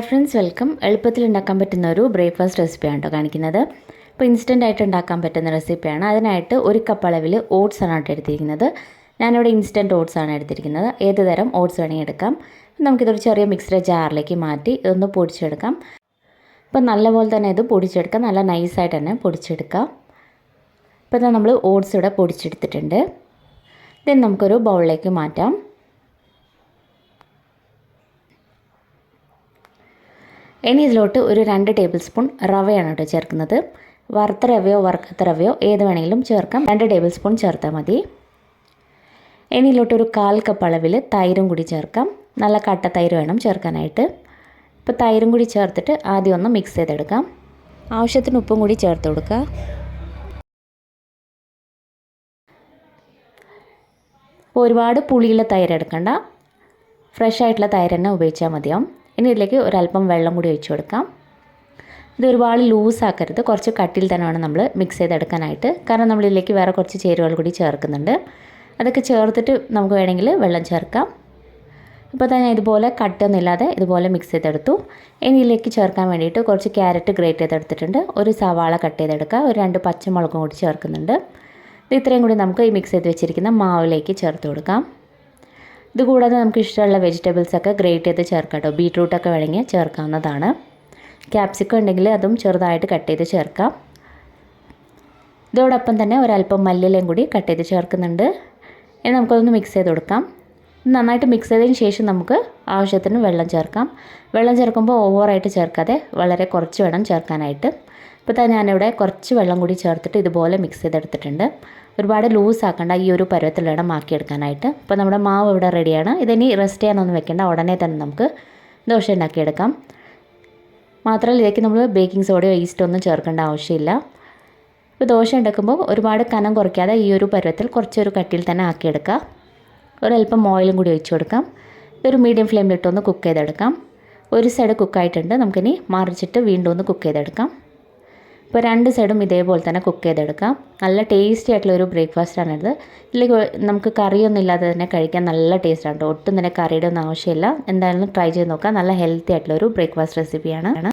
Hi friends welcome. എളുപ്പത്തിൽ ഉണ്ടാക്കാൻ പറ്റുന്ന ഒരു ബ്രേക്ക്ഫാസ്റ്റ് റെസിപ്പിയാണ് കേട്ടോ കാണിക്കുന്നത്. ഇപ്പോൾ ഇൻസ്റ്റന്റ് ആയിട്ട് ഉണ്ടാക്കാൻ പറ്റുന്ന റെസിപ്പിയാണ്. അതിനായിട്ട് ഒരു കപ്പ് അളവിൽ ഓട്സ് ആണ് കേട്ടോ എടുത്തിരിക്കുന്നത്. ഞാനിവിടെ ഇൻസ്റ്റന്റ് ഓട്സ് ആണ് എടുത്തിരിക്കുന്നത്. ഏത് തരം ഓട്സ് വേണമെങ്കിൽ എടുക്കാം. നമുക്കിതൊരു ചെറിയ മിക്സിയുടെ ജാറിലേക്ക് മാറ്റി ഇതൊന്ന് പൊടിച്ചെടുക്കാം. അപ്പോൾ നല്ലപോലെ തന്നെ ഇത് പൊടിച്ചെടുക്കാം. നല്ല നൈസായിട്ട് തന്നെ പൊടിച്ചെടുക്കാം. ഇപ്പോൾ നമ്മൾ ഓട്സ് ഇവിടെ പൊടിച്ചെടുത്തിട്ടുണ്ട്. ദെൻ നമുക്കൊരു ബൗളിലേക്ക് മാറ്റാം. ഇനി ഇതിലോട്ട് ഒരു രണ്ട് ടേബിൾ സ്പൂൺ റവയാണ് കേട്ടോ ചേർക്കുന്നത്. വറുത്ത റവയോ വറുക്കാത്ത റവയോ ഏത് വേണമെങ്കിലും ചേർക്കാം. രണ്ട് ടേബിൾ സ്പൂൺ ചേർത്താൽ മതി. ഇനി ഇതിലോട്ട് ഒരു കാൽ കപ്പ് അളവിൽ തൈരും കൂടി ചേർക്കാം. നല്ല കട്ട തൈര് വേണം ചേർക്കാനായിട്ട്. ഇപ്പോൾ തൈരും കൂടി ചേർത്തിട്ട് ആദ്യം ഒന്ന് മിക്സ് ചെയ്തെടുക്കാം. ആവശ്യത്തിന് ഉപ്പും കൂടി ചേർത്ത് കൊടുക്കുക. ഒരുപാട് പുളിയുള്ള തൈര് എടുക്കണ്ട. ഫ്രഷ് ആയിട്ടുള്ള തൈര് തന്നെ ഉപയോഗിച്ചാൽ മതിയാവും. ഇനി ഇതിലേക്ക് ഒരല്പം വെള്ളം കൂടി ഒഴിച്ചു കൊടുക്കാം. ഇത് ഒരുപാട് ലൂസാക്കരുത് കുറച്ച് കട്ടിയിൽ തന്നെ വേണം നമ്മൾ മിക്സ് ചെയ്തെടുക്കാനായിട്ട്. കാരണം നമ്മളിതിലേക്ക് വേറെ കുറച്ച് ചേരുവകൾ കൂടി ചേർക്കുന്നുണ്ട്. അതൊക്കെ ചേർത്തിട്ട് നമുക്ക് വേണമെങ്കിൽ വെള്ളം ചേർക്കാം. ഇപ്പോൾ തന്നെ ഇതുപോലെ കട്ടൊന്നുമില്ലാതെ ഇതുപോലെ മിക്സ് ചെയ്തെടുത്തു. ഇനി ഇതിലേക്ക് ചേർക്കാൻ വേണ്ടിയിട്ട് കുറച്ച് ക്യാരറ്റ് ഗ്രേറ്റ് ചെയ്തെടുത്തിട്ടുണ്ട്. ഒരു സവാള കട്ട് ചെയ്തെടുക്കുക. ഒരു രണ്ട് പച്ചമുളകും കൂടി ചേർക്കുന്നുണ്ട്. ഇത് ഇത്രയും കൂടി നമുക്ക് ഈ മിക്സ് ചെയ്ത് വെച്ചിരിക്കുന്ന മാവിലേക്ക് ചേർത്ത് കൊടുക്കാം. ഇത് കൂടാതെ നമുക്ക് ഇഷ്ടമുള്ള വെജിറ്റബിൾസ് ഒക്കെ ഗ്രേറ്റ് ചെയ്ത് ചേർക്കാം കേട്ടോ. ബീട്രൂട്ടൊക്കെ വേണമെങ്കിൽ ചേർക്കാവുന്നതാണ്. ക്യാപ്സിക്കം ഉണ്ടെങ്കിൽ അതും ചെറുതായിട്ട് കട്ട് ചെയ്ത് ചേർക്കാം. ഇതോടൊപ്പം തന്നെ ഒരല്പം മല്ലിലയും കൂടി കട്ട് ചെയ്ത് ചേർക്കുന്നുണ്ട്. ഇനി നമുക്കതൊന്ന് മിക്സ് ചെയ്ത് കൊടുക്കാം. നന്നായിട്ട് മിക്സ് ചെയ്തതിന് ശേഷം നമുക്ക് ആവശ്യത്തിന് വെള്ളം ചേർക്കാം. വെള്ളം ചേർക്കുമ്പോൾ ഓവറായിട്ട് ചേർക്കാതെ വളരെ കുറച്ച് വേണം ചേർക്കാനായിട്ട്. ഇപ്പോൾ തന്നെ ഞാനിവിടെ കുറച്ച് വെള്ളം കൂടി ചേർത്തിട്ട് ഇതുപോലെ മിക്സ് ചെയ്തെടുത്തിട്ടുണ്ട്. ഒരുപാട് ലൂസ് ആക്കണ്ട ഈ ഒരു പരുവത്തിലിടം മാക്കിയെടുക്കാനായിട്ട് അപ്പോൾ നമ്മുടെ മാവ് ഇവിടെ റെഡിയാണ്. ഇതിനി റെസ്റ്റ് ചെയ്യാനൊന്നും വെക്കേണ്ട. ഉടനെ തന്നെ നമുക്ക് ദോശ ഉണ്ടാക്കിയെടുക്കാം. മാത്രമല്ല ഇതിലേക്ക് നമ്മൾ ബേക്കിംഗ് സോഡയോ ഈസ്റ്റോ ഒന്നും ചേർക്കേണ്ട ആവശ്യമില്ല. ഇപ്പോൾ ദോശ ഉണ്ടാക്കുമ്പോൾ ഒരുപാട് കനം കുറയ്ക്കാതെ ഈ ഒരു പരുവത്തിൽ കുറച്ചൊരു കട്ടിയിൽ തന്നെ ആക്കിയെടുക്കുക ഒരല്പം ഓയിലും കൂടി ഒഴിച്ചു കൊടുക്കാം. ഇതൊരു മീഡിയം ഫ്ലെയിമിലിട്ടൊന്ന് കുക്ക് ചെയ്തെടുക്കാം. ഒരു സൈഡ് കുക്കായിട്ടുണ്ട് നമുക്കിനി മറിച്ചിട്ട് വീണ്ടും ഒന്ന് കുക്ക് ചെയ്തെടുക്കാം. ഇപ്പോൾ രണ്ട് സൈഡും ഇതേപോലെ തന്നെ കുക്ക് ചെയ്തെടുക്കാം. നല്ല ടേസ്റ്റി ആയിട്ടുള്ള ഒരു ബ്രേക്ക്ഫാസ്റ്റാണിത് ഇതിലേക്ക് നമുക്ക് കറിയൊന്നും ഇല്ലാതെ തന്നെ കഴിക്കാൻ നല്ല ടേസ്റ്റാണ് ഒട്ടും തന്നെ കറിയുടെ ഒന്നും ആവശ്യമില്ല. എന്തായാലും ട്രൈ ചെയ്ത് നോക്കാം. നല്ല ഹെൽത്തി ആയിട്ടുള്ള ഒരു ബ്രേക്ക്ഫാസ്റ്റ് റെസിപ്പിയാണ്.